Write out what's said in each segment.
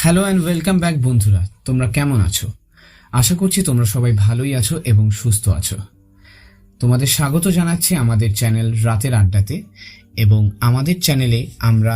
Hello and welcome back বন্ধুরা। তোমরা কেমন আছো? আশা করছি তোমরা সবাই ভালোই আছো এবং সুস্থ আছো। তোমাদের স্বাগত জানাচ্ছি আমাদের চ্যানেল রাতের আড্ডাতে এবং আমাদের চ্যানেলে আমরা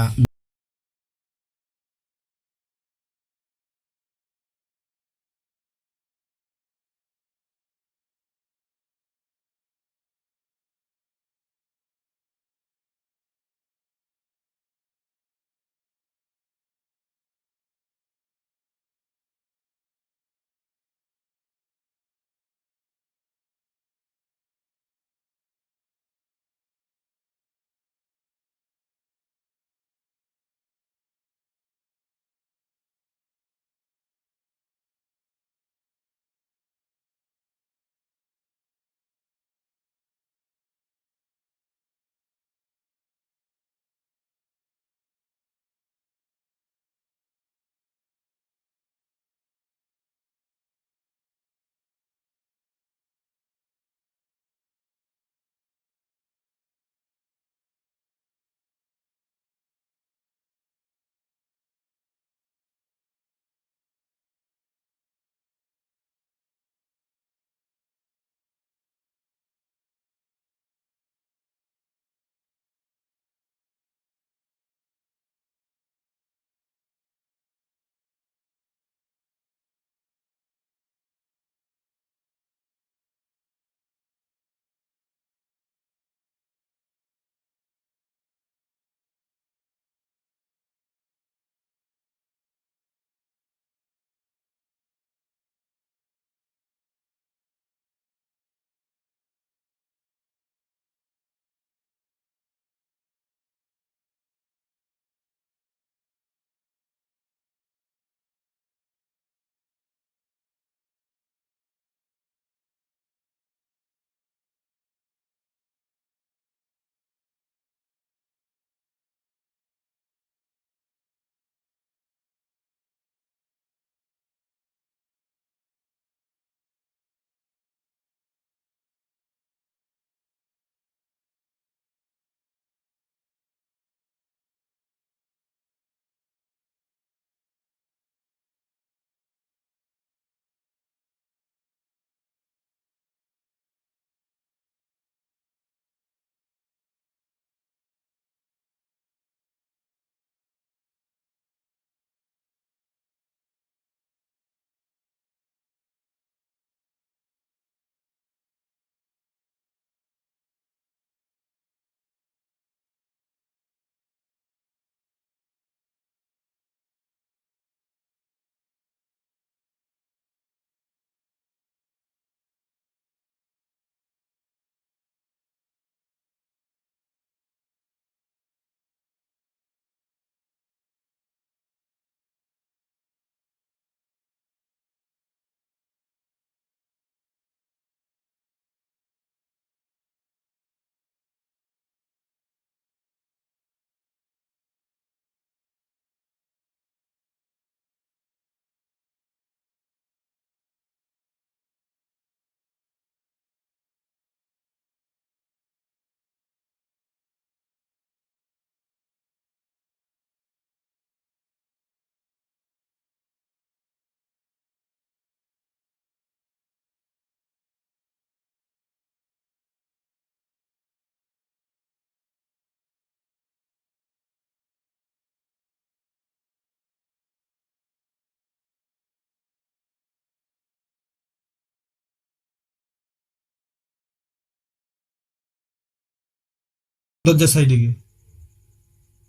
দরজার সাইডে গিয়ে।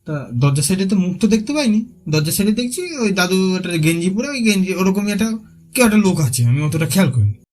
তা দরজার সাইডে তো মুখ তো দেখতে পাইনি। দরজার সাইডে দেখছি ওই দাদু একটা গেঞ্জি পরে, ওই গেঞ্জি, ওরকমই একটা, কেউ একটা লোক আছে, আমি অতটা খেয়াল করিনি।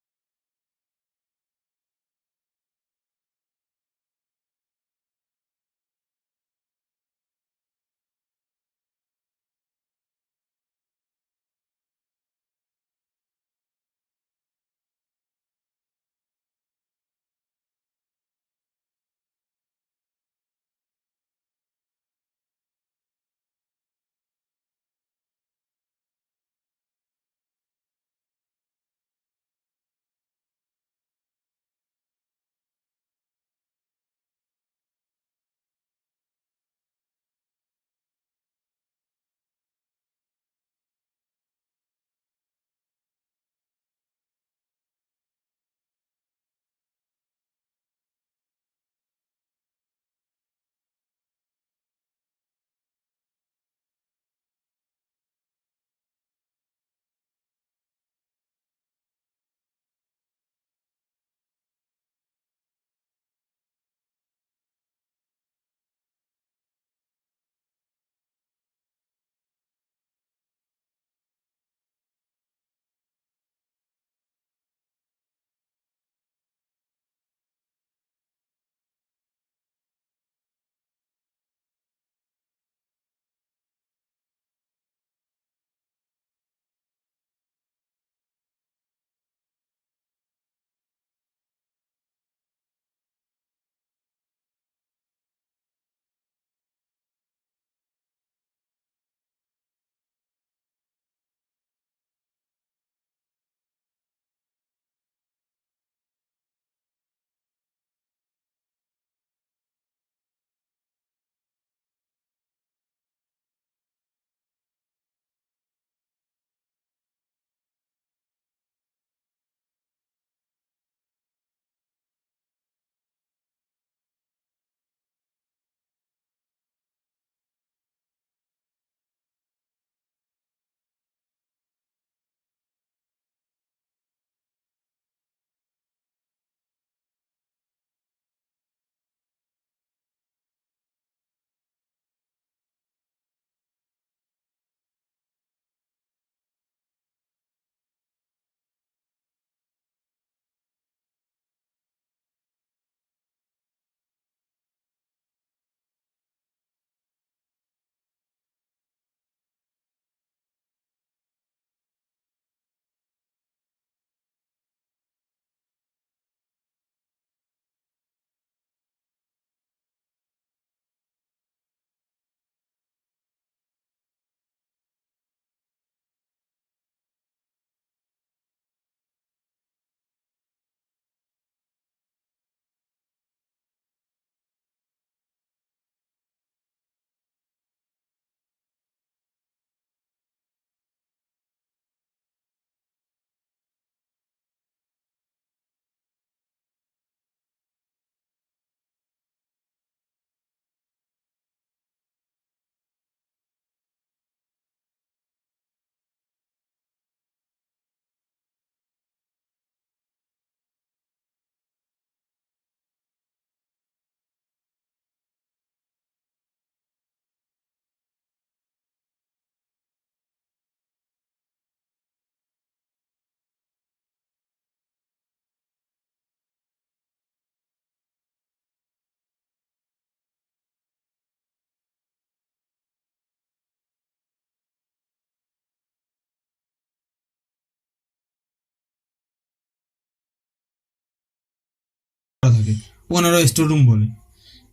থাকে। স্টোর রুম বলে।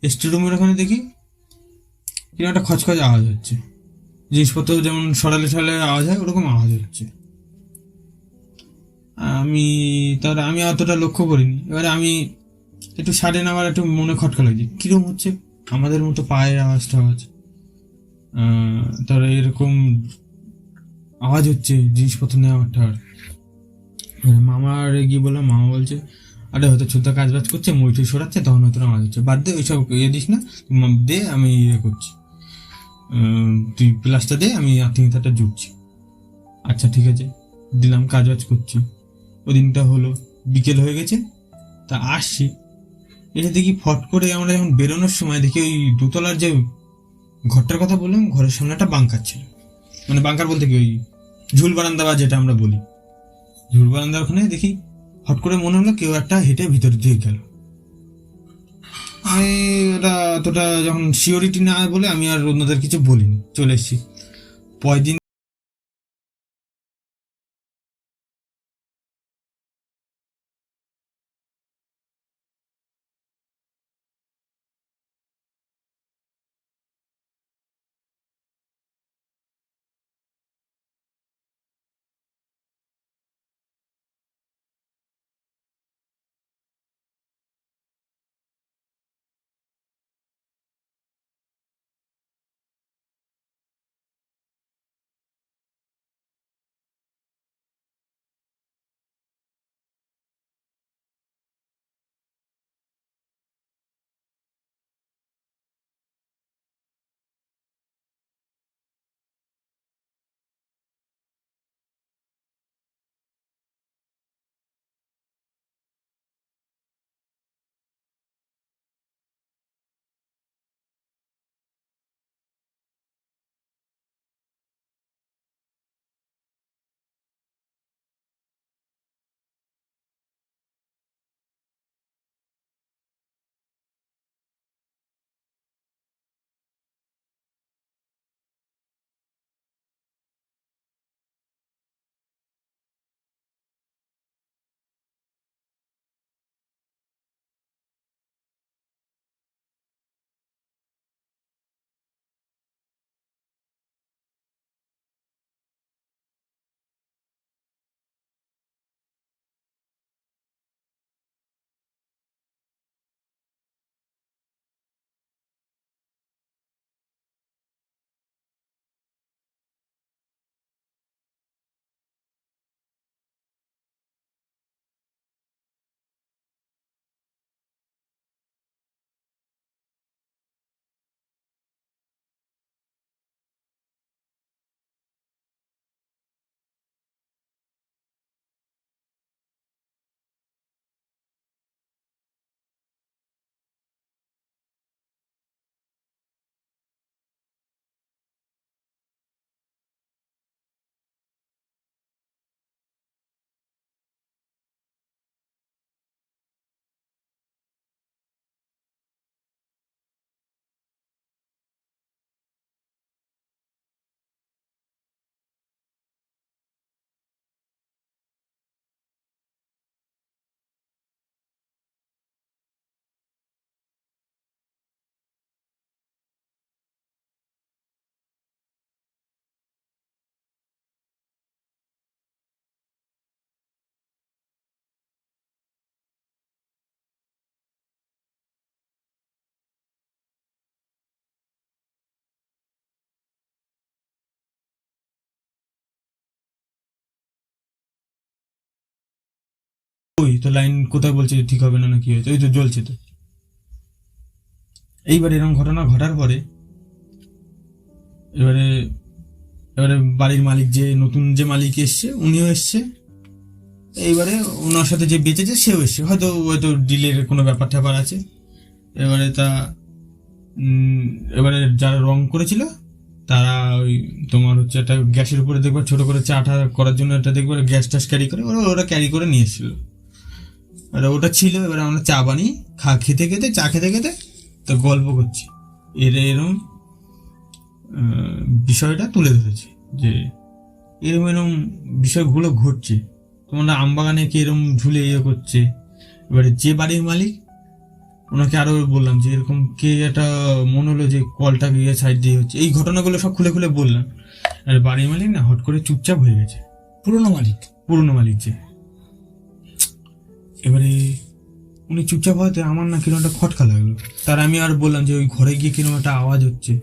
স্টোর রুমের ওখানে দেখি কীরকম একটা খচখচ আওয়াজ হচ্ছে। জিনিসপত্র যেমন সরালে সরালে আওয়াজ হয় ওরকম আওয়াজ হচ্ছে। আমি তাহলে আমি অতটা লক্ষ্য করিনি। এবারে আমি একটু সাড়ে নেওয়ার একটু মনে খটকা লাগছে। কীরকম হচ্ছে? আমাদের মতো পায়ের আওয়াজ টাওয়াজ। আহ, তাহলে এরকম আওয়াজ হচ্ছে জিনিসপত্র নেওয়ার টাওয়ার। মামার গিয়ে বললাম মামা বলছে আরে হয়তো ছোট্টা কাজ বাজ করছে মুইটুই সরাচ্ছে, তখন হয়তো আওয়াজ হচ্ছে। বাদ দে, ওইসব ইয়ে দিস না দে, আমি ইয়ে করছি। তুই প্লাসটা দে, আমি আত্মীয়তাটা জুটছি আচ্ছা ঠিক আছে। দিলাম, কাজ বাজ করছি। ওই দিনটা হলো, বিকেল হয়ে গেছে, তা আসছি। এটা দেখি ফট করে আমরা যখন বেরোনোর সময় দেখি ওই দোতলার যে ঘরটার কথা বললাম, ঘরের সামনে একটা বাঙ্কার ছিল। মানে বাঙ্কার বলতে কি, ওই ঝুল বারান্দা বা যেটা আমরা বলি। ঝুল বারান্দার ওখানে দেখি হট করে মনে হলো কেউ একটা হেঁটে ভিতর দিয়ে গেল। আমি ওটা অতটা যখন সিওরিটি না বলে আমি আর অন্যদের কিছু বলিনি, চলে এসেছি। পরের দিন লাইন কোথায় বলছে ঠিক হবে না না কি হয়েছে? ওই তো জ্বলছে তো। এইবার এরকম ঘটনা ঘটার পরে এবারে এবারে বাড়ির মালিক যে, নতুন যে মালিক এসছে, উনিও এসছে। এইবারে ওনার সাথে যে বেঁচেছে, সেও এসছে। হয়তো হয়তো ডিলের কোনো ব্যাপার ট্যাপার আছে। এবারে তা এবারে যারা রং করেছিল, তারা ওই তোমার হচ্ছে একটা গ্যাসের উপরে দেখবে, ছোট করে চাটা করার জন্য একটা দেখবে গ্যাস টাস ক্যারি করে, ওরা ওরা ক্যারি করে নিয়ে এসেছিল। এবার ওটা ছিল, এবার আমরা চা বানিয়ে খা, খেতে খেতে, চা খেতে খেতে তো গল্প করছি। এর, এরম বিষয়টা তুলে ধরেছে যে এরম এরম বিষয়গুলো ঘটছে। তোমার আমবাগানে কি এরম ঝুলে ইয়ে করছে। এবারে যে বাড়ির মালিক, ওনাকে আরও বললাম যে এরকম কে একটা মনে হলো যে কলটা গিয়ে সাইড দিয়ে হচ্ছে। এই ঘটনাগুলো সব খুলে খুলে বললাম। আর বাড়ির মালিক না হট করে চুপচাপ হয়ে গেছে। পুরনো মালিক পুরনো মালিক যে। এবারে উনি চুপচাপ হওয়াতে আমার না কীরকম একটা খটকা লাগল। তার আমি আর বললাম যে ওই ঘরে গিয়ে কীরকম একটা আওয়াজ হচ্ছে।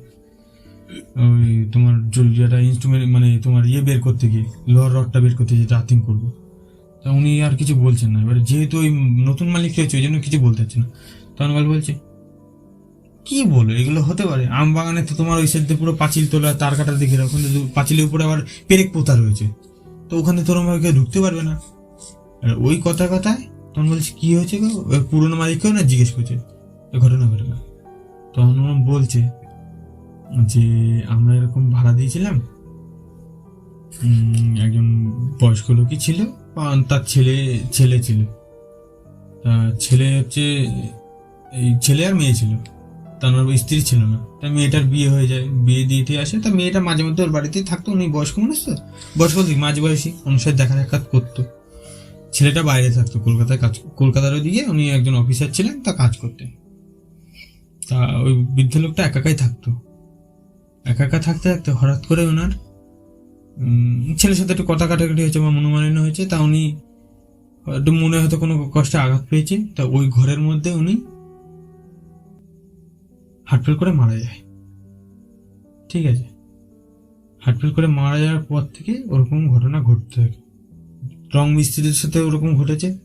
ওই তোমার যেটা ইনস্ট্রুমেন্ট মানে তোমার ইয়ে বের করতে গিয়ে লোহার রডটা বের করতে যেটা আর্থিং করব। তা উনি আর কিছু বলছেন না। এবারে যেহেতু ওই নতুন মালিক হয়েছে ওই জন্য কিছু বলতে পারছে না। তখন গল্প বলছে, কি বলো? এগুলো হতে পারে। আম বাগানে তো তোমার ওই সাইডে পুরো পাঁচিল তোলা, তার কাটা দেখে রাখো কিন্তু পাঁচিলের উপরে আবার পেরেক পোতা রয়েছে। তো ওখানে তোর কেউ ঢুকতে পারবে না। ওই কথা কথায় তখন বলছে, কি হয়েছে গো? পুরনো মালিককেও না জিজ্ঞেস করছে? ঘটনা ঘটনা তখন ওরা বলছে যে, আমরা এরকম ভাড়া দিয়েছিলাম। একজন বয়স্ক লোকই ছিল তার ছেলে ছেলে ছিল। তা ছেলে হচ্ছে, এই ছেলে আর মেয়ে ছিল। তার স্ত্রী ছিল না। তা মেয়েটার বিয়ে হয়ে যায়, বিয়ে দিয়ে আসে। তা মেয়েটা মাঝে মধ্যে ওর বাড়িতেই থাকতো, উনি বয়স্ক মানুষ তো? বয়স্ক মাঝ বয়সী সাথে দেখা সাক্ষাৎ করতো। ছেলেটা বাইরে থাকতো, কলকাতায় কাজ, কলকাতার ওদিকে উনি একজন অফিসার ছিলেন, তা কাজ করতেন। তা ওই বৃদ্ধ লোকটা একাকাই থাকতো। একা একা থাকতে থাকতে হঠাৎ করে ওনার ছেলের সাথে একটু কথা কাটাকাটি হয়েছে বা মনোমালিন্য হয়েছে, তা উনি একটু মনে হয়তো কোনো কষ্টে আঘাত পেয়েছে তা ওই ঘরের মধ্যে উনি হার্টফেল করে মারা যায়। ঠিক আছে? হার্টফেল করে মারা যাওয়ার পর থেকে ওরকম ঘটনা ঘটতে থাকে। রং মিস্ত্রির সাথে ওরকম ঘটেছে?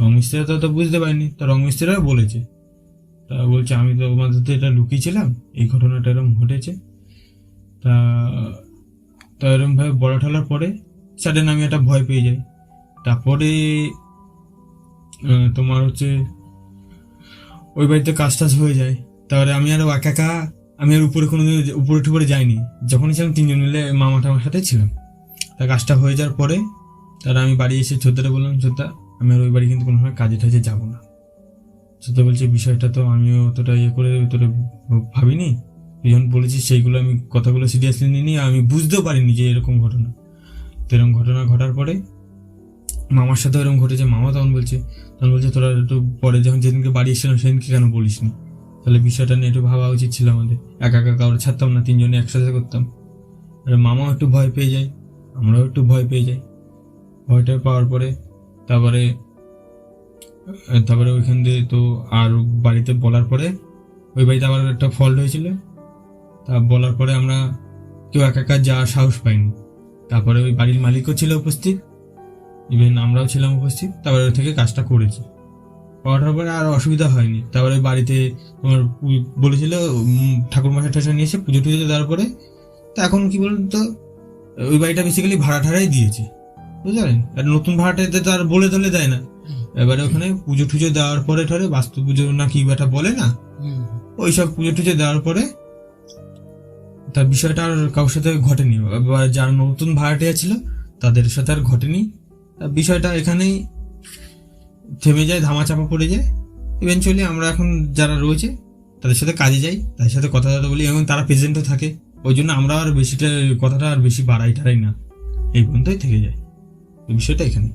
রং মিস্ত্রিরা তো বুঝতে পারেনি। তা রং মিস্ত্রিরা বলেছে। তা বলছে, আমি তো আমাদের তো এটা লুকিয়েছিলাম। এই ঘটনাটা এরকম ঘটেছে। তা তা এরকম ভাবে বড় ঠেলার পরে সাডেন আমি একটা ভয় পেয়ে যাই। তারপরে তোমার হচ্ছে ওই বাড়িতে কাজ টাজ হয়ে যায়। তারপরে আমি আরও একা একা, আমি আর উপরে কোনো উপরে টুপরে যাইনি। যখনই ছিলাম, তিনজন মিলে মামা টামার সাথে ছিলাম। তা কাজটা হয়ে যাওয়ার পরে তারা আমি বাড়ি এসে ছোদ্দারে বললাম ছোদ্দা আমি আর ওই বাড়ি কিন্তু কোনো সময় কাজে টাজে যাব না। ছোদ্দা বলছে, বিষয়টা তো আমিও অতটা ইয়ে করে অতটা ভাবিনি। তুই যখন বলেছিস সেইগুলো আমি কথাগুলো সিরিয়াসলি নিইনি আমি বুঝতেও পারিনি যে এরকম ঘটনা। তো এরকম ঘটনা ঘটার পরে মামার সাথে এরকম ঘটেছে, মামা তখন বলছে তখন বলছে, তোরা একটু পরে যখন যেদিনকে বাড়ি এসেছিলাম সেদিনকে কেন বলিসনি? তাহলে বিষয়টা নিয়ে একটু ভাবা উচিত ছিল আমাদের। একা একা কাউকে ছাড়তাম না, তিনজনে একসাথে করতাম। আর মামাও একটু ভয় পেয়ে যায়, আমরাও একটু ভয় পেয়ে যাই। ভয়টা পাওয়ার পরে তারপরে তারপরে ওইখান দিয়ে তো আর বাড়িতে বলার পরে ওই বাড়িতে আবার একটা ফল্ট হয়েছিল। তা বলার পরে আমরা কেউ একা একা যাওয়ার সাহস পাইনি। তারপরে ওই বাড়ির মালিকও ছিল উপস্থিত। ইভেন আমরাও ছিলাম উপস্থিত। তারপরে ওই থেকে কাজটা করেছি। করার পরে আর অসুবিধা হয়নি। তারপরে বাড়িতে তোমার বলেছিল উম, ঠাকুর মশাই ঠাসা নিয়ে এসে পুজো টুজো দেওয়ার পরে তা এখন কি বলুন তো ওই বাড়িটা বেসিক্যালি ভাড়া ঠাড়াই দিয়েছে। বুঝতে পারেন আর নতুন ভাড়াটাতে তো আর বলে টলে দেয় না। এবারে ওখানে পুজো টুজো দেওয়ার পরে ঠরে বাস্তু পুজো না কি ব্যাটা বলে না? ওইসব পুজো টুজো দেওয়ার পরে তার বিষয়টা আর কারোর সাথে ঘটেনি। বা যারা নতুন ভাড়াটিয়া ছিল তাদের সাথে আর ঘটেনি। বিষয়টা এখানেই থেমে যায় ধামাচাপা পড়ে যায়। ইভেনচুয়ালি আমরা এখন যারা রয়েছে তাদের সাথে কাজে যাই তাদের সাথে কথা কথা বলি এবং তারা প্রেজেন্টও থাকে। ওই জন্য আমরা আর বেশিটা কথাটা আর বেশি বাড়াই টাড়াই না। এই পর্যন্তই থেকে যায়। বিষয়টা এখানে।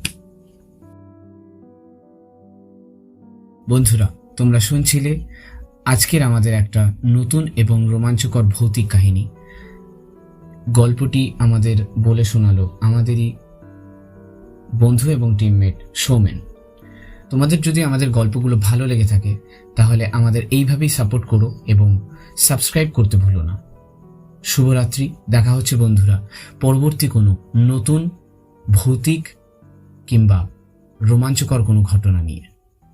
বন্ধুরা, তোমরা শুনছিলে আজকের আমাদের একটা নতুন এবং রোমাঞ্চকর ভৌতিক কাহিনী। গল্পটি আমাদের বলে শোনালো আমাদেরই বন্ধু এবং টিমমেট সৌমেন। তোমাদের যদি আমাদের গল্পগুলো ভালো লেগে থাকে, তাহলে আমাদের এইভাবেই সাপোর্ট করো এবং সাবস্ক্রাইব করতে ভুলো না। শুভরাত্রি, দেখা হচ্ছে বন্ধুরা। পরবর্তী কোনো নতুন ভৌতিক কিংবা রোমাঞ্চকর কোনো ঘটনা নিয়ে।